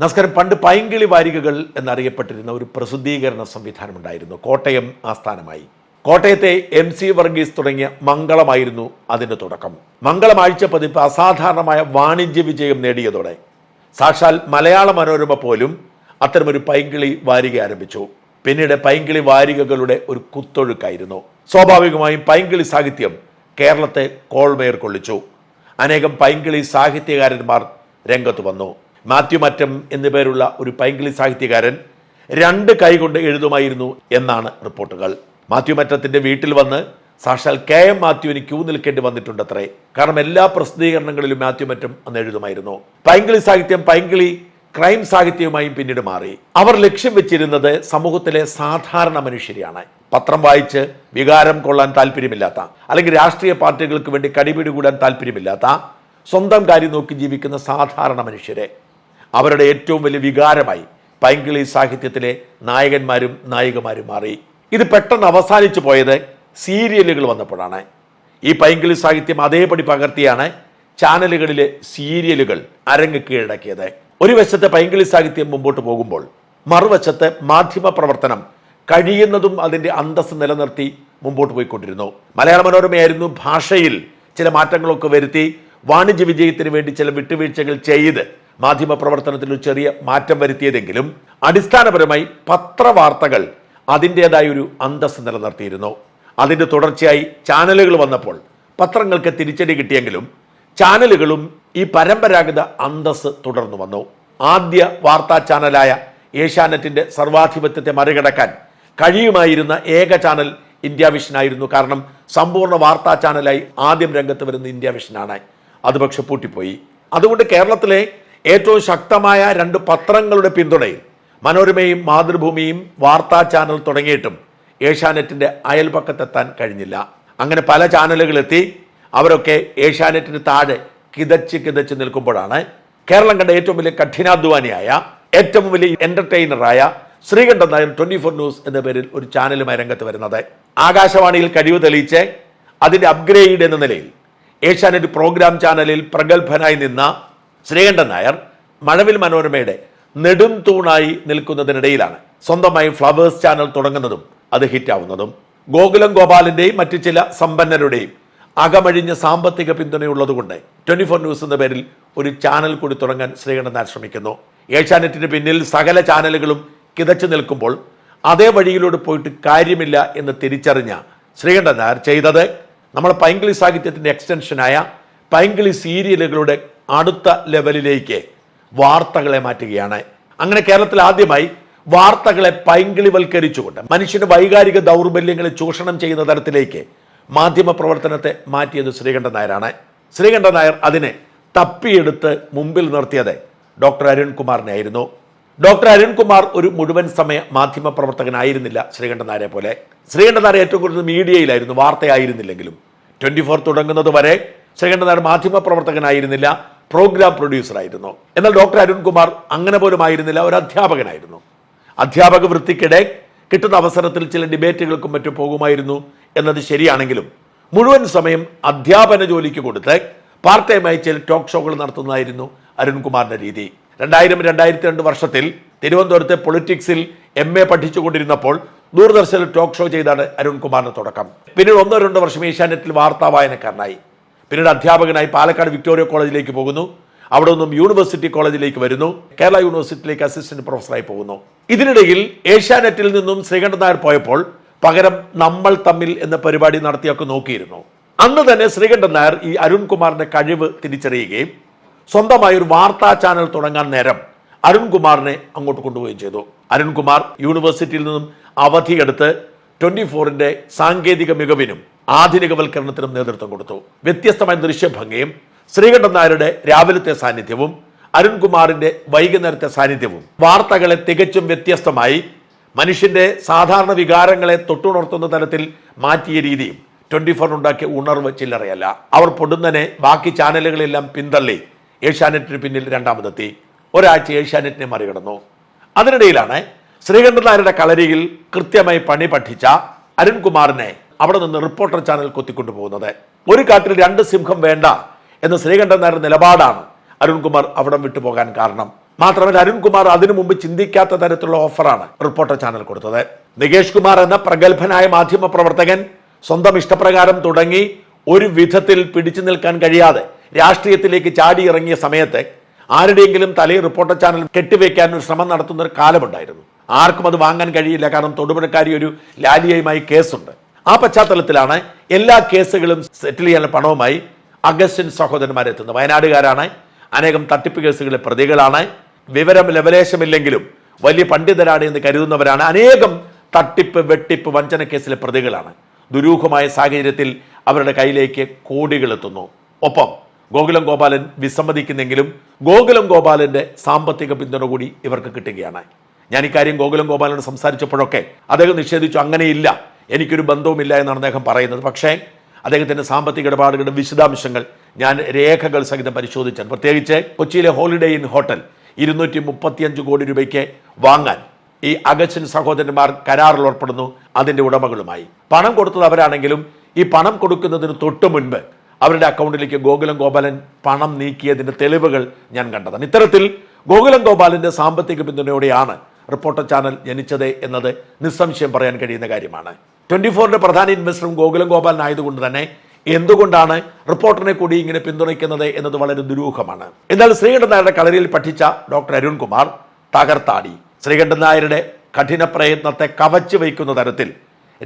നമസ്കാരം. പണ്ട് പൈങ്കിളി വാരികകൾ എന്നറിയപ്പെട്ടിരുന്ന ഒരു പ്രസിദ്ധീകരണ സംവിധാനം ഉണ്ടായിരുന്നു. കോട്ടയം ആസ്ഥാനമായി. കോട്ടയത്തെ എം സി വർഗീസ് തുടങ്ങിയ മംഗളമായിരുന്നു അതിന്റെ തുടക്കം. മംഗളം ആഴ്ച പതിപ്പ് അസാധാരണമായ വാണിജ്യ വിജയം നേടിയതോടെ സാക്ഷാൽ മലയാള മനോരമ പോലും അത്തരമൊരു പൈങ്കിളി വാരിക ആരംഭിച്ചു. പിന്നീട് പൈങ്കിളി വാരികകളുടെ ഒരു കുത്തൊഴുക്കായിരുന്നു. സ്വാഭാവികമായും പൈങ്കിളി സാഹിത്യം കേരളത്തെ കോൾമേർ കൊള്ളിച്ചു. അനേകം പൈങ്കിളി സാഹിത്യകാരന്മാർ രംഗത്ത് വന്നു. മാത്യു മറ്റം എന്നു പേരുള്ള ഒരു പൈങ്കിളി സാഹിത്യകാരൻ രണ്ട് കൈകൊണ്ട് എഴുതുമായിരുന്നു എന്നാണ് റിപ്പോർട്ടുകൾ. മാത്യു മറ്റത്തിന്റെ വീട്ടിൽ വന്ന് സാക്ഷാൽ കെ എം മാത്യുവിന് ക്യൂ നിൽക്കേണ്ടി വന്നിട്ടുണ്ടത്രേ. കാരണം എല്ലാ പ്രസിദ്ധീകരണങ്ങളിലും മാത്യു മറ്റം അന്ന് എഴുതുമായിരുന്നു. പൈങ്കിളി സാഹിത്യം പൈങ്കിളി ക്രൈം സാഹിത്യവുമായും പിന്നീട് മാറി. അവർ ലക്ഷ്യം വെച്ചിരുന്നത് സമൂഹത്തിലെ സാധാരണ മനുഷ്യരെയാണ്. പത്രം വായിച്ച് വികാരം കൊള്ളാൻ താല്പര്യമില്ലാത്ത അല്ലെങ്കിൽ രാഷ്ട്രീയ പാർട്ടികൾക്ക് വേണ്ടി കടിപിടി കൂടാൻ താല്പര്യമില്ലാത്ത സ്വന്തം കാര്യം നോക്കി ജീവിക്കുന്ന സാധാരണ മനുഷ്യരെ. അവരുടെ ഏറ്റവും വലിയ വികാരമായി പൈങ്കിളി സാഹിത്യത്തിലെ നായകന്മാരും നായികമാരും മാറി. ഇത് പെട്ടെന്ന് അവസാനിച്ചു പോയത് സീരിയലുകൾ വന്നപ്പോഴാണ്. ഈ പൈങ്കിളി സാഹിത്യം അതേപടി പകർത്തിയാണ് ചാനലുകളിലെ സീരിയലുകൾ അരങ്ങ് കീഴടക്കിയത്. ഒരു വശത്തെ പൈങ്കിളി സാഹിത്യം മുമ്പോട്ട് പോകുമ്പോൾ മറുവശത്ത് മാധ്യമ പ്രവർത്തനം കഴിയുന്നതും അതിന്റെ അന്തസ് നിലനിർത്തി മുമ്പോട്ട് പോയിക്കൊണ്ടിരുന്നു. മലയാള മനോരമയായിരുന്നു ഭാഷയിൽ ചില മാറ്റങ്ങളൊക്കെ വരുത്തി വാണിജ്യ വിജയത്തിന് വേണ്ടി ചില വിട്ടുവീഴ്ചകൾ ചെയ്ത് മാധ്യമ പ്രവർത്തനത്തിൽ ഒരു ചെറിയ മാറ്റം വരുത്തിയതെങ്കിലും അടിസ്ഥാനപരമായി പത്രവാർത്തകൾ അതിന്റെതായ ഒരു അന്തസ് നിലനിർത്തിയിരുന്നു. അതിന്റെ തുടർച്ചയായി ചാനലുകൾ വന്നപ്പോൾ പത്രങ്ങൾക്ക് തിരിച്ചടി കിട്ടിയെങ്കിലും ചാനലുകളും ഈ പരമ്പരാഗത അന്തസ് തുടർന്നു വന്നു. ആദ്യ വാർത്താ ചാനലായ ഏഷ്യാനെറ്റിന്റെ സർവാധിപത്യത്തെ മറികടക്കാൻ കഴിയുമായിരുന്ന ഏക ചാനൽ ഇന്ത്യ വിഷൻ ആയിരുന്നു. കാരണം സമ്പൂർണ വാർത്താ ചാനലായി ആദ്യം രംഗത്ത് വരുന്ന ഇന്ത്യ വിഷനാണ്. അത് പക്ഷെ പൂട്ടിപ്പോയി. അതുകൊണ്ട് കേരളത്തിലെ ഏറ്റവും ശക്തമായ രണ്ട് പത്രങ്ങളുടെ പിന്തുണയിൽ മനോരമയും മാതൃഭൂമിയും വാർത്താ ചാനൽ തുടങ്ങിയിട്ടും ഏഷ്യാനെറ്റിന്റെ അയൽപക്കത്തെത്താൻ കഴിഞ്ഞില്ല. അങ്ങനെ പല ചാനലുകളെത്തി അവരൊക്കെ ഏഷ്യാനെറ്റിന് താഴെ കിതച്ച് കിതച്ച് നിൽക്കുമ്പോഴാണ് കേരളം കണ്ട ഏറ്റവും വലിയ കഠിനാധ്വാനിയായ ഏറ്റവും വലിയ എന്റർടൈനറായ Sreekandan Nair twenty four news എന്ന പേരിൽ ഒരു ചാനലുമായി രംഗത്ത് വരുന്നത്. ആകാശവാണിയിൽ കഴിവ് തെളിയിച്ച് അതിന്റെ അപ്ഗ്രേഡ് എന്ന നിലയിൽ ഏഷ്യാനെറ്റ് പ്രോഗ്രാം ചാനലിൽ പ്രഗത്ഭനായി നിന്ന ശ്രീകണ്ഠൻ നായർ മഴവിൽ മനോരമയുടെ നെടും തൂണായി നിൽക്കുന്നതിനിടയിലാണ് സ്വന്തമായി ഫ്ലവേഴ്സ് ചാനൽ തുടങ്ങുന്നതും അത് ഹിറ്റാവുന്നതും. ഗോകുലം ഗോപാലിന്റെയും മറ്റു ചില സമ്പന്നരുടെയും അകമഴിഞ്ഞ സാമ്പത്തിക പിന്തുണയുള്ളതുകൊണ്ട് ട്വന്റി ഫോർ ന്യൂസ് എന്ന പേരിൽ ഒരു ചാനൽ കൂടി തുടങ്ങാൻ ശ്രീകണ്ഠൻ നായർ ശ്രമിക്കുന്നു. ഏഷ്യാനെറ്റിന് പിന്നിൽ സകല ചാനലുകളും കിതച്ചു നിൽക്കുമ്പോൾ അതേ വഴിയിലൂടെ പോയിട്ട് കാര്യമില്ല എന്ന് തിരിച്ചറിഞ്ഞ ശ്രീകണ്ഠൻ നായർ ചെയ്തത് നമ്മുടെ പൈങ്കിളി സാഹിത്യത്തിന്റെ എക്സ്റ്റൻഷനായ പൈങ്കിളി സീരിയലുകളുടെ അടുത്ത ലെവലിലേക്ക് വാർത്തകളെ മാറ്റുകയാണ്. അങ്ങനെ കേരളത്തിൽ ആദ്യമായി വാർത്തകളെ പൈങ്കിളിവൽക്കരിച്ചുകൊണ്ട് മനുഷ്യന്റെ വൈകാരിക ദൗർബല്യങ്ങളെ ചൂഷണം ചെയ്യുന്ന തരത്തിലേക്ക് മാധ്യമ പ്രവർത്തനത്തെ മാറ്റിയത് ശ്രീകണ്ഠൻ നായരാണ്. ശ്രീകണ്ഠൻ നായർ അതിനെ തപ്പിയെടുത്ത് മുമ്പിൽ നിർത്തിയത് ഡോക്ടർ അരുൺകുമാറിനെ ആയിരുന്നു. ഡോക്ടർ അരുൺകുമാർ ഒരു മുഴുവൻ സമയ മാധ്യമ പ്രവർത്തകനായിരുന്നില്ല ശ്രീകണ്ഠൻ നായരെ പോലെ. ശ്രീകണ്ഠൻ നായർ ഏറ്റവും കൂടുതൽ മീഡിയയിലായിരുന്നു വാർത്തയായിരുന്നില്ലെങ്കിലും. ട്വന്റി ഫോർ തുടങ്ങുന്നത് വരെ ശ്രീകണ്ഠൻ നായർ മാധ്യമ പ്രവർത്തകനായിരുന്നില്ല. പ്രോഗ്രാം പ്രൊഡ്യൂസറായിരുന്നു. എന്നാൽ ഡോക്ടർ അരുൺകുമാർ അങ്ങനെ പോലും ആയിരുന്നില്ല. ഒരു അധ്യാപകനായിരുന്നു. അധ്യാപക വൃത്തിക്കിടെ കിട്ടുന്ന അവസരത്തിൽ ചില ഡിബേറ്റുകൾക്കും മറ്റും പോകുമായിരുന്നു എന്നത് ശരിയാണെങ്കിലും മുഴുവൻ സമയം അധ്യാപന ജോലിക്ക് കൊടുത്ത് പാർട്ട് ടൈമായി ചില ടോക്ക് ഷോകൾ നടത്തുന്നതായിരുന്നു അരുൺകുമാറിന്റെ രീതി. രണ്ടായിരം രണ്ടായിരത്തി രണ്ട് വർഷത്തിൽ തിരുവനന്തപുരത്തെ പൊളിറ്റിക്സിൽ എം എ പഠിച്ചുകൊണ്ടിരുന്നപ്പോൾ ദൂരദർശനിൽ ടോക്ക് ഷോ ചെയ്താണ് അരുൺകുമാറിന്റെ തുടക്കം. പിന്നീട് ഒന്നോ രണ്ടോ വർഷം ഏഷ്യാനെറ്റിൽ വാർത്താ വായനക്കാരനായി. പിന്നീട് അധ്യാപകനായി പാലക്കാട് വിക്ടോറിയ കോളേജിലേക്ക് പോകുന്നു. അവിടെ നിന്നും യൂണിവേഴ്സിറ്റി കോളേജിലേക്ക് വരുന്നു. കേരള യൂണിവേഴ്സിറ്റിയിലേക്ക് അസിസ്റ്റന്റ് പ്രൊഫസറായി പോകുന്നു. ഇതിനിടയിൽ ഏഷ്യാനെറ്റിൽ നിന്നും ശ്രീകണ്ഠൻ നായർ പോയപ്പോൾ പകരം നമ്മൾ തമ്മിൽ എന്ന പരിപാടി നടത്തിയൊക്കെ നോക്കിയിരുന്നു. അന്ന് തന്നെ ശ്രീകണ്ഠൻ നായർ ഈ അരുൺകുമാറിന്റെ കഴിവ് തിരിച്ചറിയുകയും സ്വന്തമായി ഒരു വാർത്താ ചാനൽ തുടങ്ങാൻ നേരം അരുൺകുമാറിനെ അങ്ങോട്ട് കൊണ്ടുപോവുകയും ചെയ്തു. അരുൺകുമാർ യൂണിവേഴ്സിറ്റിയിൽ നിന്നും അവധിയെടുത്ത് ട്വന്റി ഫോറിന്റെ സാങ്കേതിക മികവിനും ആധുനികവൽക്കരണത്തിനും നേതൃത്വം കൊടുത്തു. വ്യത്യസ്തമായ ദൃശ്യഭംഗിയും ശ്രീകണ്ഠൻ നായരുടെ രാവിലത്തെ സാന്നിധ്യവും അരുൺകുമാറിന്റെ വൈകുന്നേരത്തെ സാന്നിധ്യവും. വാർത്തകളെ തികച്ചും വ്യത്യസ്തമായി മനുഷ്യന്റെ സാധാരണ വികാരങ്ങളെ തൊട്ടുണർത്തുന്ന തരത്തിൽ മാറ്റിയ രീതിയും ട്വന്റി ഫോർ ഉണ്ടാക്കിയ ഉണർവ് ചില്ലറയല്ല. അവർ പൊടുന്നനെ ബാക്കി ചാനലുകളെല്ലാം പിന്തള്ളി ഏഷ്യാനെറ്റിന് പിന്നിൽ രണ്ടാമതെത്തി. ഒരാഴ്ച ഏഷ്യാനെറ്റിനെ മറികടന്നു. അതിനിടയിലാണ് ശ്രീകണ്ഠൻ നായരുടെ കളരിയിൽ കൃത്യമായി പണി പഠിച്ച അരുൺകുമാറിനെ അവിടെ നിന്ന് റിപ്പോർട്ടർ ചാനൽ കൊത്തിക്കൊണ്ടുപോകുന്നത്. ഒരു കാട്ടിൽ രണ്ട് സിംഹം വേണ്ട എന്ന ശ്രീകണ്ഠൻ നായരുടെ നിലപാടാണ് അരുൺകുമാർ അവിടം വിട്ടുപോകാൻ കാരണം. മാത്രമല്ല അരുൺകുമാർ അതിനു മുമ്പ് ചിന്തിക്കാത്ത തരത്തിലുള്ള ഓഫറാണ് റിപ്പോർട്ടർ ചാനൽ കൊടുത്തത്. നികേഷ് കുമാർ എന്ന പ്രഗത്ഭനായ മാധ്യമ പ്രവർത്തകൻ സ്വന്തം ഇഷ്ടപ്രകാരം തുടങ്ങി ഒരു വിധത്തിൽ പിടിച്ചു നിൽക്കാൻ കഴിയാതെ രാഷ്ട്രീയത്തിലേക്ക് ചാടി ഇറങ്ങിയ സമയത്ത് ആരുടെയെങ്കിലും തലയിൽ റിപ്പോർട്ടർ ചാനൽ കെട്ടിവെക്കാൻ ഒരു ശ്രമം നടത്തുന്ന ഒരു കാലമുണ്ടായിരുന്നു. ആർക്കും അത് വാങ്ങാൻ കഴിയില്ല. കാരണം തൊടുപുഴക്കാരി ഒരു ലാലിയയുമായി കേസുണ്ട്. ആ പശ്ചാത്തലത്തിലാണ് എല്ലാ കേസുകളും സെറ്റിൽ ചെയ്യാൻ പണവുമായി അഗസ്റ്റിൻ സഹോദരന്മാരെത്തുന്നത്. വയനാടുകാരാണ്. അനേകം തട്ടിപ്പ് കേസുകളിലെ പ്രതികളാണ്. വിവരം ലവലേശമില്ലെങ്കിലും വലിയ പണ്ഡിതരാണ് എന്ന് കരുതുന്നവരാണ്. അനേകം തട്ടിപ്പ് വെട്ടിപ്പ് വഞ്ചന കേസിലെ പ്രതികളാണ്. ദുരൂഹമായ സാഹചര്യത്തിൽ അവരുടെ കയ്യിലേക്ക് കോടികൾ എത്തുന്നു. ഒപ്പം ഗോകുലം ഗോപാലൻ വിസമ്മതിക്കുന്നെങ്കിലും ഗോകുലം ഗോപാലന്റെ സാമ്പത്തിക പിന്തുണ കൂടി ഇവർക്ക് കിട്ടുകയാണ്. ഞാൻ ഇക്കാര്യം ഗോകുലം ഗോപാലനോട് സംസാരിച്ചപ്പോഴൊക്കെ അദ്ദേഹം നിഷേധിച്ചു അങ്ങനെയില്ല. എനിക്കൊരു ബന്ധവുമില്ല എന്നാണ് അദ്ദേഹം പറയുന്നത്. പക്ഷേ അദ്ദേഹത്തിന്റെ സാമ്പത്തിക ഇടപാടുകളുടെ വിശദാംശങ്ങൾ ഞാൻ രേഖകൾ സഹിതം പരിശോധിച്ചാൽ പ്രത്യേകിച്ച് കൊച്ചിയിലെ ഹോളിഡേ ഇൻ ഹോട്ടൽ ഇരുന്നൂറ്റി മുപ്പത്തിയഞ്ച് കോടി രൂപയ്ക്ക് വാങ്ങാൻ ഈ അഗച്ചൻ സഹോദരന്മാർ കരാറിൽ ഏർപ്പെടുന്നു അതിന്റെ ഉടമകളുമായി. പണം കൊടുത്തത് അവരാണെങ്കിലും ഈ പണം കൊടുക്കുന്നതിന് തൊട്ടു മുൻപ് അവരുടെ അക്കൗണ്ടിലേക്ക് ഗോകുലം ഗോപാലൻ പണം നീക്കിയതിന്റെ തെളിവുകൾ ഞാൻ കണ്ടതാണ്. ഇത്തരത്തിൽ ഗോകുലം ഗോപാലിന്റെ സാമ്പത്തിക പിന്തുണയോടെയാണ് റിപ്പോർട്ടർ ചാനൽ ജനിച്ചത് എന്നത് നിസ്സംശയം പറയാൻ കഴിയുന്ന കാര്യമാണ്. ട്വന്റി ഫോറിന്റെ പ്രധാന ഇൻവെസ്റ്ററും ഗോകുലം ഗോപാൽ ആയതുകൊണ്ട് തന്നെ എന്തുകൊണ്ടാണ് റിപ്പോർട്ടറിനെ കൂടി ഇങ്ങനെ പിന്തുണയ്ക്കുന്നത് എന്നത് വളരെ ദുരൂഹമാണ്. എന്നാൽ ശ്രീകണ്ഠൻ നായരുടെ കളരിയിൽ പഠിച്ച ഡോക്ടർ അരുൺകുമാർ തകർത്താടി. ശ്രീകണ്ഠൻ നായരുടെ കഠിന പ്രയത്നത്തെ കവച്ചു വയ്ക്കുന്ന തരത്തിൽ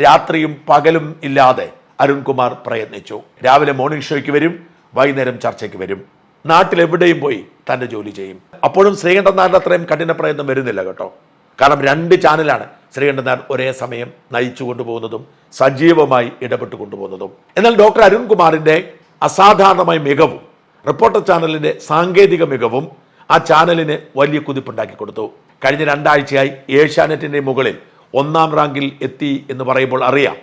രാത്രിയും പകലും ഇല്ലാതെ അരുൺകുമാർ പ്രയത്നിച്ചു. രാവിലെ മോർണിംഗ് ഷോയ്ക്ക് വരും വൈകുന്നേരം ചർച്ചയ്ക്ക് വരും. നാട്ടിലെവിടെയും പോയി തന്റെ ജോലി ചെയ്യും. അപ്പോഴും ശ്രീകണ്ഠൻ നായരുടെ അത്രയും കഠിന പ്രയത്നം വരുന്നില്ല കേട്ടോ. കാരണം രണ്ട് ചാനലാണ് ശ്രീകണ്ഠൻ നായർ ഒരേ സമയം നയിച്ചു കൊണ്ടുപോകുന്നതും സജീവമായി ഇടപെട്ട് കൊണ്ടുപോകുന്നതും. എന്നാൽ ഡോക്ടർ അരുൺകുമാറിന്റെ അസാധാരണമായ മികവും റിപ്പോർട്ടർ ചാനലിന്റെ സാങ്കേതിക മികവും ആ ചാനലിന് വലിയ കുതിപ്പുണ്ടാക്കി കൊടുത്തു. കഴിഞ്ഞ രണ്ടാഴ്ചയായി ഏഷ്യാനെറ്റിന്റെ മുകളിൽ ഒന്നാം റാങ്കിൽ എത്തി എന്ന് പറയുമ്പോൾ അറിയാം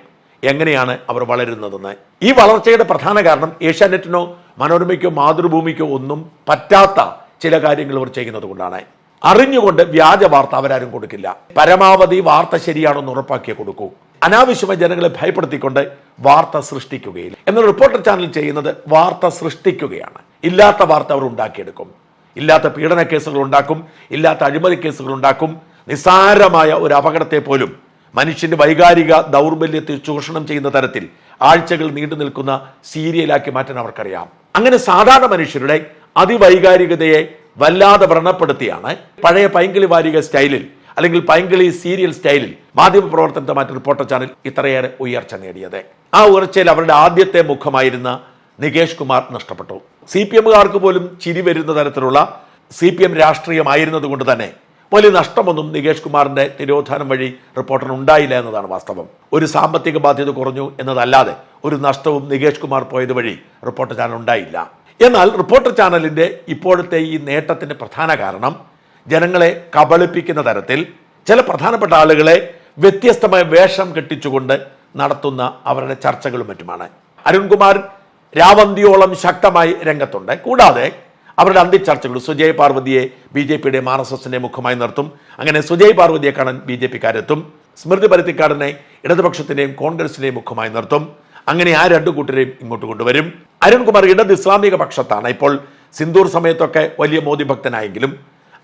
എങ്ങനെയാണ് അവർ വളരുന്നതെന്ന്. ഈ വളർച്ചയുടെ പ്രധാന കാരണം ഏഷ്യാനെറ്റിനോ മനോരമയ്ക്കോ മാതൃഭൂമിക്കോ ഒന്നും പറ്റാത്ത ചില കാര്യങ്ങൾ ഇവർ ചെയ്യുന്നത് കൊണ്ടാണ്. അറിഞ്ഞുകൊണ്ട് വ്യാജ വാർത്ത അവരാരും കൊടുക്കില്ല. പരമാവധി വാർത്ത ശരിയാണെന്ന് ഉറപ്പാക്കിയേ കൊടുക്കൂ. അനാവശ്യമായി ജനങ്ങളെ ഭയപ്പെടുത്തിക്കൊണ്ട് വാർത്ത സൃഷ്ടിക്കുകയില്ല. എന്നാൽ റിപ്പോർട്ടർ ചാനൽ ചെയ്യുന്നത് വാർത്ത സൃഷ്ടിക്കുകയാണ്. ഇല്ലാത്ത വാർത്ത അവർ ഉണ്ടാക്കിയെടുക്കും. ഇല്ലാത്ത പീഡന കേസുകൾ ഉണ്ടാക്കും. ഇല്ലാത്ത അഴിമതി കേസുകൾ ഉണ്ടാക്കും. നിസ്സാരമായ ഒരു അപകടത്തെ പോലും മനുഷ്യന്റെ വൈകാരിക ദൗർബല്യത്തെ ചൂഷണം ചെയ്യുന്ന തരത്തിൽ ആഴ്ചകൾ നീണ്ടു നിൽക്കുന്ന സീരിയലാക്കി മാറ്റാൻ അവർക്കറിയാം. അങ്ങനെ സാധാരണ മനുഷ്യരുടെ അതിവൈകാരികതയെ വല്ലാതെ വ്രണപ്പെടുത്തിയാണ് പഴയ പൈങ്കിളി വാരിക സ്റ്റൈലിൽ അല്ലെങ്കിൽ പൈങ്കിളി സീരിയൽ സ്റ്റൈലിൽ മാധ്യമ പ്രവർത്തനത്തെ മാറ്റി റിപ്പോർട്ടർ ചാനൽ ഇത്രയേറെ ഉയർച്ച നേടിയത്. ആ ഉയർച്ചയിൽ അവരുടെ ആദ്യത്തെ മുഖമായിരുന്ന നികേഷ് കുമാർ നഷ്ടപ്പെട്ടു. സി പി എമ്മുകാർക്ക് പോലും ചിരി വരുന്ന തരത്തിലുള്ള സി പി എം രാഷ്ട്രീയമായിരുന്നത് കൊണ്ട് തന്നെ വലിയ നഷ്ടമൊന്നും നികേഷ് കുമാറിന്റെ തിരോധാനം വഴി റിപ്പോർട്ടർ ഉണ്ടായില്ല എന്നതാണ് വാസ്തവം. ഒരു സാമ്പത്തിക ബാധ്യത കുറഞ്ഞു എന്നതല്ലാതെ ഒരു നഷ്ടവും നികേഷ് കുമാർ പോയത് വഴി റിപ്പോർട്ടർ ചാനൽ ഉണ്ടായില്ല. എന്നാൽ റിപ്പോർട്ടർ ചാനലിന്റെ ഇപ്പോഴത്തെ ഈ നേട്ടത്തിന്റെ പ്രധാന കാരണം ജനങ്ങളെ കബളിപ്പിക്കുന്ന തരത്തിൽ ചില പ്രധാനപ്പെട്ട ആളുകളെ വ്യത്യസ്തമായ വേഷം കെട്ടിച്ചുകൊണ്ട് നടത്തുന്ന അവരുടെ ചർച്ചകളും മറ്റുമാണ്. അരുൺകുമാർ രാവന്തിയോളം ശക്തമായി രംഗത്തുണ്ട്. കൂടാതെ അവരുടെ അന്ത്യചർച്ചകൾ സുജയ് പാർവതിയെ ബി ജെ പിയുടെ ആർ എസ് എസിന്റെ മുഖമായി നിർത്തും. അങ്ങനെ സുജയ് പാർവതിയെ കാണാൻ ബി ജെ പിക്കാരെത്തും. സ്മൃതി പരുത്തിക്കാടിനെ ഇടതുപക്ഷത്തിന്റെയും കോൺഗ്രസിന്റെയും മുഖമായി നിർത്തും. അങ്ങനെ ആ രണ്ടു കൂട്ടരെയും ഇങ്ങോട്ട് കൊണ്ടുവരും. അരുൺകുമാർ ഇടത് ഇസ്ലാമിക പക്ഷത്താണ്. ഇപ്പോൾ സിന്ദൂർ സമയത്തൊക്കെ വലിയ മോദി ഭക്തനായെങ്കിലും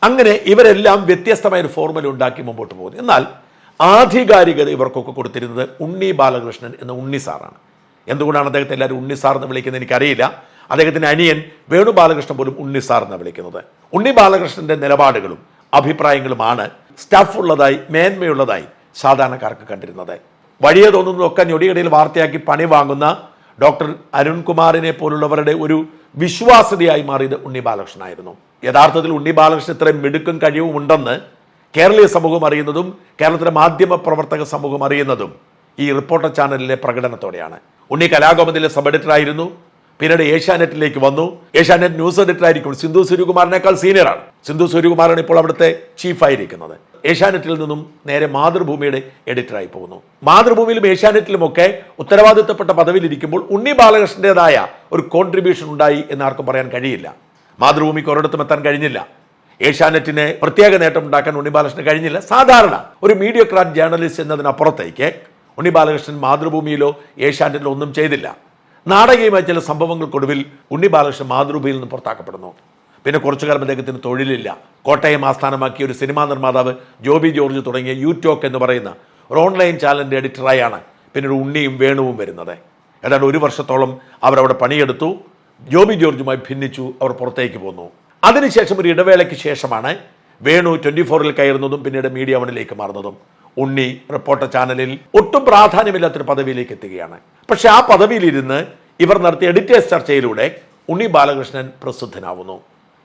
അങ്ങനെ ഇവരെല്ലാം വ്യത്യസ്തമായ ഒരു ഫോർമുല ഉണ്ടാക്കി മുമ്പോട്ട് പോകുന്നു. എന്നാൽ ആധികാരികത ഇവർക്കൊക്കെ കൊടുത്തിരുന്നത് ഉണ്ണി ബാലകൃഷ്ണൻ എന്ന ഉണ്ണി സാറാണ്. എന്തുകൊണ്ടാണ് അദ്ദേഹത്തെ എല്ലാവരും ഉണ്ണി സാർ എന്ന് വിളിക്കുന്നത് എനിക്കറിയില്ല. അദ്ദേഹത്തിന്റെ അനിയൻ വേണു ബാലകൃഷ്ണൻ പോലും ഉണ്ണി സാർ എന്ന് വിളിക്കുന്നത്. ഉണ്ണി ബാലകൃഷ്ണന്റെ നിലപാടുകളും അഭിപ്രായങ്ങളുമാണ് സ്റ്റഫ് ഉള്ളതായി മേന്മയുള്ളതായി സാധാരണക്കാർക്ക് കണ്ടിരുന്നത്. വഴിയെ തോന്നുന്നതൊക്കെ ഞൊടിയിടയിൽ വാർത്തയാക്കി പണി വാങ്ങുന്ന ഡോക്ടർ അരുൺകുമാറിനെ പോലുള്ളവരുടെ ഒരു വിശ്വാസ്യതയായി മാറിയത് ഉണ്ണി ബാലകൃഷ്ണനായിരുന്നു. യഥാർത്ഥത്തിൽ ഉണ്ണി ബാലകൃഷ്ണൻ ഇത്രയും മിടുക്കും കഴിവും ഉണ്ടെന്ന് കേരളീയ സമൂഹം അറിയുന്നതും കേരളത്തിലെ മാധ്യമ പ്രവർത്തക സമൂഹം അറിയുന്നതും ഈ റിപ്പോർട്ടർ ചാനലിലെ പ്രകടനത്തോടെയാണ്. ഉണ്ണി കലാകോമതിയിലെ സബ് എഡിറ്റർ ആയിരുന്നു പിന്നീട് ഏഷ്യാനെറ്റിലേക്ക് വന്നു. ഏഷ്യാനെറ്റ് ന്യൂസ് എഡിറ്റർ ആയിരിക്കും സിന്ധു സൂര്യകുമാറിനേക്കാൾ സീനിയറാണ്. സിന്ധു സൂര്യകുമാറാണ് ഇപ്പോൾ അവിടുത്തെ ചീഫ് ചീഫായിരിക്കുന്നത് ഏഷ്യാനെറ്റിൽ നിന്നും നേരെ മാതൃഭൂമിയുടെ എഡിറ്ററായി പോകുന്നു. മാതൃഭൂമിയിലും ഏഷ്യാനെറ്റിലുമൊക്കെ ഉത്തരവാദിത്തപ്പെട്ട പദവിയിലിരിക്കുമ്പോൾ ഉണ്ണി ബാലകൃഷ്ണന്റേതായ ഒരു കോൺട്രിബ്യൂഷൻ ഉണ്ടായി എന്ന് ആർക്കും പറയാൻ കഴിയില്ല. മാതൃഭൂമിക്ക് ഒരിടത്തും എത്താൻ കഴിഞ്ഞില്ല. ഏഷ്യാനെറ്റിന് പ്രത്യേക നേട്ടം ഉണ്ടാക്കാൻ ഉണ്ണി ബാലകൃഷ്ണന് കഴിഞ്ഞില്ല. സാധാരണ ഒരു മീഡിയോക്രാറ്റ് ജേർണലിസ്റ്റ് എന്നതിനപ്പുറത്തേക്ക് ഉണ്ണി ബാലകൃഷ്ണൻ മാതൃഭൂമിയിലോ ഏഷ്യാനെറ്റിലോ ഒന്നും ചെയ്തില്ല. നാടകീയമായ ചില സംഭവങ്ങൾക്കൊടുവിൽ ഉണ്ണി ബാലകൃഷ്ണൻ മാതൃഭൂമിയിൽ നിന്ന് പുറത്താക്കപ്പെടുന്നു. പിന്നെ കുറച്ചു കാലം അദ്ദേഹത്തിന് തൊഴിലില്ല. കോട്ടയം ആസ്ഥാനമാക്കിയ ഒരു സിനിമാ നിർമ്മാതാവ് ജോബി ജോർജ് തുടങ്ങിയ യൂടോക്ക് എന്ന് പറയുന്ന ഒരു ഓൺലൈൻ ചാനലിന്റെ എഡിറ്ററായാണ് പിന്നെ ഒരു ഉണ്ണിയും വേണുവും വരുന്നത്. ഏതാണ്ട് ഒരു വർഷത്തോളം അവരവിടെ പണിയെടുത്തു. ജോബി ജോർജുമായി ഭിന്നിച്ചു അവർ പുറത്തേക്ക് പോന്നു. അതിനുശേഷം ഒരു ഇടവേളയ്ക്ക് ശേഷമാണ് വേണു ട്വന്റി ഫോറിൽ കയറുന്നതും പിന്നീട് മീഡിയ വണിലേക്ക് മാറുന്നതും. ഉണ്ണി റിപ്പോർട്ടർ ചാനലിൽ ഒട്ടും പ്രാധാന്യമില്ലാത്തൊരു പദവിയിലേക്ക് എത്തുകയാണ്. പക്ഷെ ആ പദവിയിലിരുന്ന് ഇവർ നടത്തിയ എഡിറ്റേഴ്സ് ചർച്ചയിലൂടെ ഉണ്ണി ബാലകൃഷ്ണൻ പ്രസിദ്ധനാവുന്നു.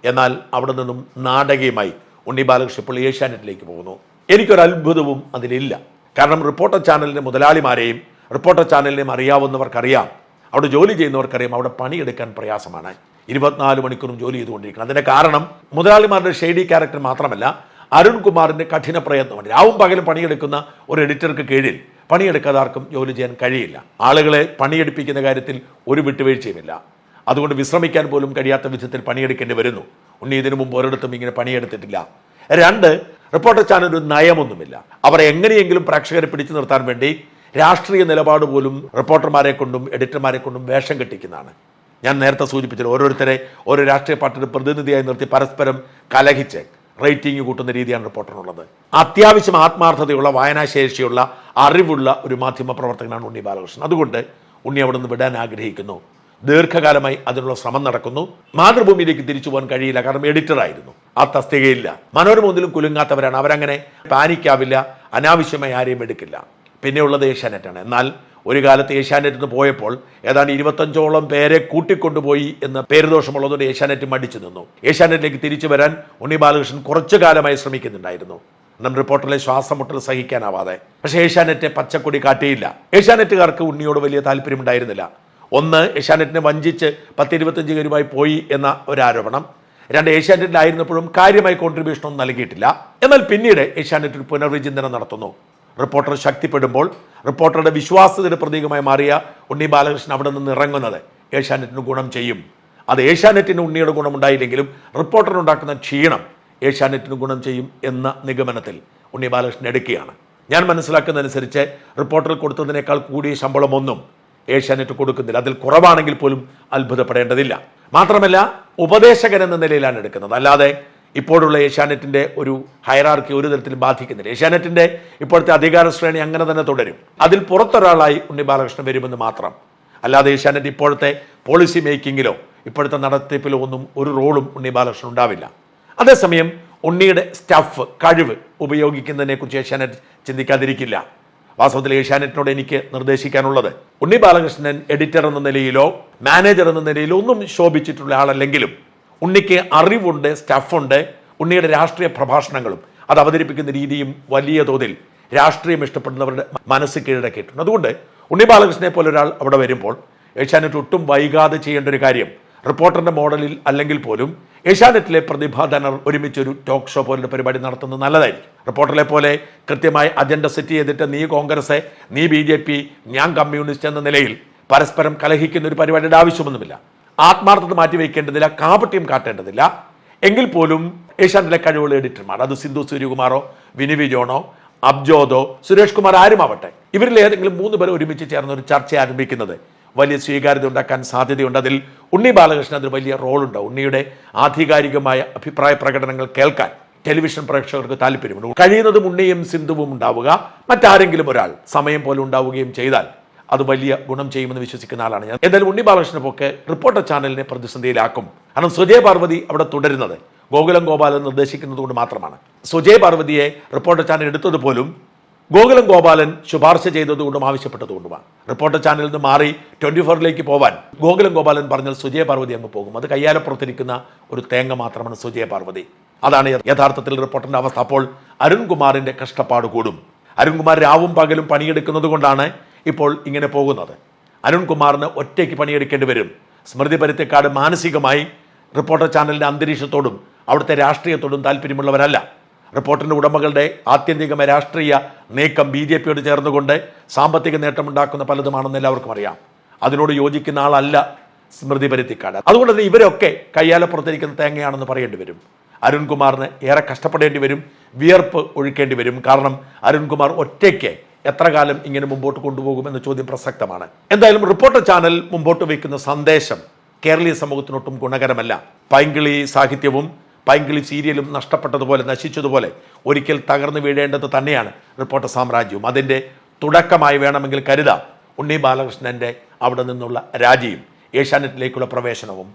എന്നാൽ അവിടെ നിന്നും നാടകീയമായി ഉണ്ണി ബാലകൃഷ്ണൻ ഇപ്പോൾ ഏഷ്യാനെറ്റിലേക്ക് പോകുന്നു. എനിക്കൊരു അത്ഭുതവും അതിലില്ല. കാരണം റിപ്പോർട്ടർ ചാനലിന്റെ മുതലാളിമാരെയും റിപ്പോർട്ടർ ചാനലിനെയും അറിയാവുന്നവർക്കറിയാം. അവിടെ ജോലി ചെയ്യുന്നവർക്കറിയാം അവിടെ പണിയെടുക്കാൻ പ്രയാസമാണ്. ഇരുപത്തിനാല് മണിക്കൂറും ജോലി ചെയ്തുകൊണ്ടിരിക്കണം. അതിന്റെ കാരണം മുതലാളിമാരുടെ ഷെയ്ഡി ക്യാരക്ടർ മാത്രമല്ല അരുൺകുമാറിന്റെ കഠിന പ്രയത്നമാണ് രാവും പകലും പണിയെടുക്കുന്ന ഒരു എഡിറ്റർക്ക് കീഴിൽ പണിയെടുക്കാതെ ആർക്കും ജോലി ചെയ്യാൻ കഴിയില്ല. ആളുകളെ പണിയെടുപ്പിക്കുന്ന കാര്യത്തിൽ ഒരു വിട്ടുവീഴ്ചയുമില്ല. അതുകൊണ്ട് വിശ്രമിക്കാൻ പോലും കഴിയാത്ത വിധത്തിൽ പണിയെടുക്കേണ്ടി വരുന്നു. ഉണ്ണി ഇതിനു മുമ്പ് ഒരിടത്തും ഇങ്ങനെ പണിയെടുത്തിട്ടില്ല. രണ്ട് റിപ്പോർട്ടർ ചാനൽ ഒരു നയമൊന്നുമില്ല. അവരെ എങ്ങനെയെങ്കിലും പ്രേക്ഷകരെ പിടിച്ചു നിർത്താൻ വേണ്ടി രാഷ്ട്രീയ നിലപാട് പോലും റിപ്പോർട്ടർമാരെ കൊണ്ടും എഡിറ്റർമാരെ കൊണ്ടും വേഷം കെട്ടിക്കുന്നതാണ്. ഞാൻ നേരത്തെ സൂചിപ്പിച്ചത് ഓരോരുത്തരെ ഓരോ രാഷ്ട്രീയ പാർട്ടിയുടെ പ്രതിനിധിയായി നിർത്തി പരസ്പരം കലഹിച്ച് റേറ്റിംഗ് കൂട്ടുന്ന രീതിയാണ് റിപ്പോർട്ടറിനുള്ളത് അത്യാവശ്യം ആത്മാർത്ഥതയുള്ള വായനാശേഷിയുള്ള അറിവുള്ള ഒരു മാധ്യമ പ്രവർത്തകനാണ് ഉണ്ണി ബാലകൃഷ്ണൻ. അതുകൊണ്ട് ഉണ്ണി അവിടെ നിന്ന് വിടാൻ ആഗ്രഹിക്കുന്നു. ദീർഘകാലമായി അതിനുള്ള ശ്രമം നടക്കുന്നു. മാതൃഭൂമിയിലേക്ക് തിരിച്ചു പോകാൻ കഴിയില്ല കാരണം എഡിറ്റർ ആയിരുന്നു. ആ തസ്തികയില്ല. മനോരമ ഒന്നിലും കുലുങ്ങാത്തവരാണ്. അവരങ്ങനെ പാനിക്കാവില്ല അനാവശ്യമായി ആരെയും എടുക്കില്ല. പിന്നെയുള്ളത് ഏഷ്യാനെറ്റാണ്. എന്നാൽ ഒരു കാലത്ത് ഏഷ്യാനെറ്റിൽ നിന്ന് പോയപ്പോൾ ഏതാണ്ട് ഇരുപത്തഞ്ചോളം പേരെ കൂട്ടിക്കൊണ്ടുപോയി എന്ന പേരുദോഷമുള്ളതുകൊണ്ട് ഏഷ്യാനെറ്റ് മടിച്ചു നിന്നു. ഏഷ്യാനെറ്റിലേക്ക് തിരിച്ചു വരാൻ ഉണ്ണി ബാലകൃഷ്ണൻ കുറച്ചു കാലമായി ശ്രമിക്കുന്നുണ്ടായിരുന്നു. നമ്മുടെ റിപ്പോർട്ടറിലെ ശ്വാസം മുട്ടൽ സഹിക്കാനാവാതെ. പക്ഷേ ഏഷ്യാനെറ്റ് പച്ചക്കൊടി കാട്ടിയില്ല. ഏഷ്യാനെറ്റുകാർക്ക് ഉണ്ണിയോട് വലിയ താല്പര്യമുണ്ടായിരുന്നില്ല. ഒന്ന് ഏഷ്യാനെറ്റിനെ വഞ്ചിച്ച് പത്തിരുപത്തഞ്ച് പേരുമായി പോയി എന്ന ഒരു ആരോപണം രണ്ട് ഏഷ്യാനെറ്റിലായിരുന്നപ്പോഴും കാര്യമായി കോൺട്രിബ്യൂഷൻ ഒന്നും നൽകിയിട്ടില്ല. എന്നാൽ പിന്നീട് ഏഷ്യാനെറ്റിൽ പുനർവിചിന്തനം നടത്തുന്നു. റിപ്പോർട്ടർ ശക്തിപ്പെടുമ്പോൾ റിപ്പോർട്ടറുടെ വിശ്വാസ്യതയുടെ പ്രതീകമായി മാറിയ ഉണ്ണി ബാലകൃഷ്ണൻ അവിടെ നിന്ന് ഇറങ്ങുന്നത് ഏഷ്യാനെറ്റിന് ഗുണം ചെയ്യും. അത് ഏഷ്യാനെറ്റിന് ഉണ്ണിയുടെ ഗുണമുണ്ടായില്ലെങ്കിലും റിപ്പോർട്ടറിനുണ്ടാക്കുന്ന ക്ഷീണം ഏഷ്യാനെറ്റിന് ഗുണം ചെയ്യും എന്ന നിഗമനത്തിൽ ഉണ്ണി ബാലകൃഷ്ണൻ എടുക്കുകയാണ്. ഞാൻ മനസ്സിലാക്കുന്നതനുസരിച്ച് റിപ്പോർട്ടർ കൊടുത്തതിനേക്കാൾ കൂടിയ ശമ്പളമൊന്നും ഏഷ്യാനെറ്റ് കൊടുക്കുന്നില്ല. അതിൽ കുറവാണെങ്കിൽ പോലും അത്ഭുതപ്പെടേണ്ടതില്ല. മാത്രമല്ല ഉപദേശകൻ എന്ന നിലയിലാണ് എടുക്കുന്നത്. അല്ലാതെ ഇപ്പോഴുള്ള ഏഷ്യാനെറ്റിന്റെ ഒരു ഹയറാർക്കി ഒരു തരത്തിലും ബാധിക്കുന്നില്ല. ഏഷ്യാനെറ്റിന്റെ ഇപ്പോഴത്തെ അധികാര ശ്രേണി അങ്ങനെ തന്നെ തുടരും. അതിൽ പുറത്തൊരാളായി ഉണ്ണി ബാലകൃഷ്ണൻ വരുമെന്ന് മാത്രം. അല്ലാതെ ഏഷ്യാനെറ്റ് ഇപ്പോഴത്തെ പോളിസി മേക്കിങ്ങിലോ ഇപ്പോഴത്തെ നടത്തിപ്പിലോ ഒന്നും ഒരു റോളും ഉണ്ണി ബാലകൃഷ്ണൻ ഉണ്ടാവില്ല. അതേസമയം ഉണ്ണിയുടെ സ്റ്റഫ് കഴിവ് ഉപയോഗിക്കുന്നതിനെ കുറിച്ച് ഏഷ്യാനെറ്റ് ചിന്തിക്കാതിരിക്കില്ല. വാസ്തവത്തിൽ ഏഷ്യാനെറ്റിനോട് എനിക്ക് നിർദ്ദേശിക്കാനുള്ളത് ഉണ്ണി ബാലകൃഷ്ണൻ എഡിറ്റർ എന്ന നിലയിലോ മാനേജർ എന്ന നിലയിലോ ഒന്നും ശോഭിച്ചിട്ടുള്ള ആളല്ലെങ്കിലും ഉണ്ണിക്ക് അറിവുണ്ട് സ്റ്റഫുണ്ട് ഉണ്ണിയുടെ രാഷ്ട്രീയ പ്രഭാഷണങ്ങളും അത് അവതരിപ്പിക്കുന്ന രീതിയും വലിയ തോതിൽ രാഷ്ട്രീയം ഇഷ്ടപ്പെടുന്നവരുടെ മനസ്സ് കീഴടക്കിയിട്ടുണ്ട്. അതുകൊണ്ട് ഉണ്ണി ബാലകൃഷ്ണനെ പോലെ ഒരാൾ അവിടെ വരുമ്പോൾ ഏഷ്യാനെറ്റ് ഒട്ടും വൈകാതെ ചെയ്യേണ്ട ഒരു കാര്യം റിപ്പോർട്ടറിന്റെ മോഡലിൽ അല്ലെങ്കിൽ പോലും ഏഷ്യാനെറ്റിലെ പ്രതിഭാധനർ ഒരുമിച്ചൊരു ടോക്ക് ഷോ പോലുള്ള പരിപാടി നടത്തുന്നത് നല്ലതായിരിക്കും. റിപ്പോർട്ടറിലെ പോലെ കൃത്യമായി അജണ്ട സെറ്റ് ചെയ്തിട്ട് നീ കോൺഗ്രസ് നീ ബി ജെ പി ഞാൻ കമ്മ്യൂണിസ്റ്റ് എന്ന നിലയിൽ പരസ്പരം കലഹിക്കുന്ന ഒരു പരിപാടിയുടെ ആവശ്യമൊന്നുമില്ല. ആത്മാർത്ഥത മാറ്റി വയ്ക്കേണ്ടതില്ല കാപട്യം കാട്ടേണ്ടതില്ല. എങ്കിൽ പോലും ഏഷ്യാനെറ്റിലെ കഴിവുള്ള എഡിറ്റർമാർ അത് സിന്ധു സൂര്യകുമാറോ വിനിവി ജോണോ അബ്ജോദോ സുരേഷ് കുമാർ ആരുമാവട്ടെ ഇവരിൽ ഏതെങ്കിലും മൂന്ന് പേർ ഒരുമിച്ച് ചേർന്ന് ഒരു ചർച്ച ആരംഭിക്കുന്നത് വലിയ സ്വീകാര്യത ഉണ്ടാക്കാൻ സാധ്യതയുണ്ട്. അതിൽ ഉണ്ണി ബാലകൃഷ്ണൻ അതിൽ വലിയ റോളുണ്ട്. ഉണ്ണിയുടെ ആധികാരികമായ അഭിപ്രായ പ്രകടനങ്ങൾ കേൾക്കാൻ ടെലിവിഷൻ പ്രേക്ഷകർക്ക് താല്പര്യമുണ്ട്. കഴിയുന്നതും ഉണ്ണിയും സിന്ധുവും ഉണ്ടാവുക. മറ്റാരെങ്കിലും ഒരാൾ സമയം പോലെ ഉണ്ടാവുകയും ചെയ്താൽ അത് വലിയ ഗുണം ചെയ്യുമെന്ന് വിശ്വസിക്കുന്ന ആളാണ് ഞാൻ. എന്തായാലും ഉണ്ണി ബാലകൃഷ്ണൻ ഒക്കെ റിപ്പോർട്ടർ ചാനലിനെ പ്രതിസന്ധിയിലാക്കും. കാരണം സുജയ പാർവതി അവിടെ തുടരുന്നത്. ഗോകുലം ഗോപാലൻ നിർദ്ദേശിക്കുന്നത് കൊണ്ട് മാത്രമാണ്. സുജയ പാർവതിയെ റിപ്പോർട്ടർ ചാനൽ എടുത്തത് പോലും ഗോകുലം ഗോപാലൻ ശുപാർശ ചെയ്തതുകൊണ്ടും ആവശ്യപ്പെട്ടതുകൊണ്ടുമാണ് റിപ്പോർട്ടർ ചാനലിൽ നിന്ന് മാറി ട്വന്റി ഫോറിലേക്ക് പോവാൻ ഗോകുലം ഗോപാലൻ പറഞ്ഞാൽ സുജയ പാർവതി അങ്ങ് പോകും. അത് കയ്യാലപ്പുറത്തിരിക്കുന്ന ഒരു തേങ്ങ മാത്രമാണ് സുജയ പാർവതി. അതാണ് യഥാർത്ഥത്തിൽ റിപ്പോർട്ടറിന്റെ അവസ്ഥ. അപ്പോൾ അരുൺകുമാറിന്റെ കഷ്ടപ്പാട് കൂടും. അരുൺകുമാർ രാവും പകലും പണിയെടുക്കുന്നത് കൊണ്ടാണ് ഇപ്പോൾ ഇങ്ങനെ പോകുന്നത്. അരുൺകുമാറിന് ഒറ്റയ്ക്ക് പണിയെടുക്കേണ്ടി വരും. സ്മൃതി പരുത്തിക്കാട് മാനസികമായി റിപ്പോർട്ടർ ചാനലിന്റെ അന്തരീക്ഷത്തോടും അവിടുത്തെ രാഷ്ട്രീയത്തോടും താല്പര്യമുള്ളവരല്ല. റിപ്പോർട്ടറിന്റെ ഉടമകളുടെ ആത്യന്തികമായ രാഷ്ട്രീയ നീക്കം ബി ജെ പിയോട് ചേർന്നുകൊണ്ട് സാമ്പത്തിക നേട്ടമുണ്ടാക്കുന്ന പലതുമാണെന്ന് എല്ലാവർക്കും അറിയാം. അതിനോട് യോജിക്കുന്ന ആളല്ല സ്മൃതി പരുത്തിക്കാട്. അതുകൊണ്ട് തന്നെ ഇവരൊക്കെ കയ്യാലപ്പുറത്തിരിക്കുന്ന തേങ്ങയാണെന്ന് പറയേണ്ടി വരും. അരുൺകുമാറിന് ഏറെ കഷ്ടപ്പെടേണ്ടി വരും. വിയർപ്പ് ഒഴിക്കേണ്ടി വരും. കാരണം അരുൺകുമാർ ഒറ്റയ്ക്ക് എത്ര കാലം ഇങ്ങനെ മുമ്പോട്ട് കൊണ്ടുപോകുമെന്ന ചോദ്യം പ്രസക്തമാണ്. എന്തായാലും റിപ്പോർട്ടർ ചാനൽ മുമ്പോട്ട് വയ്ക്കുന്ന സന്ദേശം കേരളീയ സമൂഹത്തിനൊട്ടും ഗുണകരമല്ല. പൈങ്കിളി സാഹിത്യവും പൈങ്കിളി സീരിയലും നഷ്ടപ്പെട്ടതുപോലെ നശിച്ചതുപോലെ ഒരിക്കൽ തകർന്നു വീഴേണ്ടത് തന്നെയാണ് റിപ്പോർട്ടർ സാമ്രാജ്യവും. അതിന്റെ തുടക്കമായി വേണമെങ്കിൽ കരുതാം. ഉണ്ണി ബാലകൃഷ്ണന്റെ അവിടെ നിന്നുള്ള രാജിയും ഏഷ്യാനെറ്റിലേക്കുള്ള പ്രവേശനവും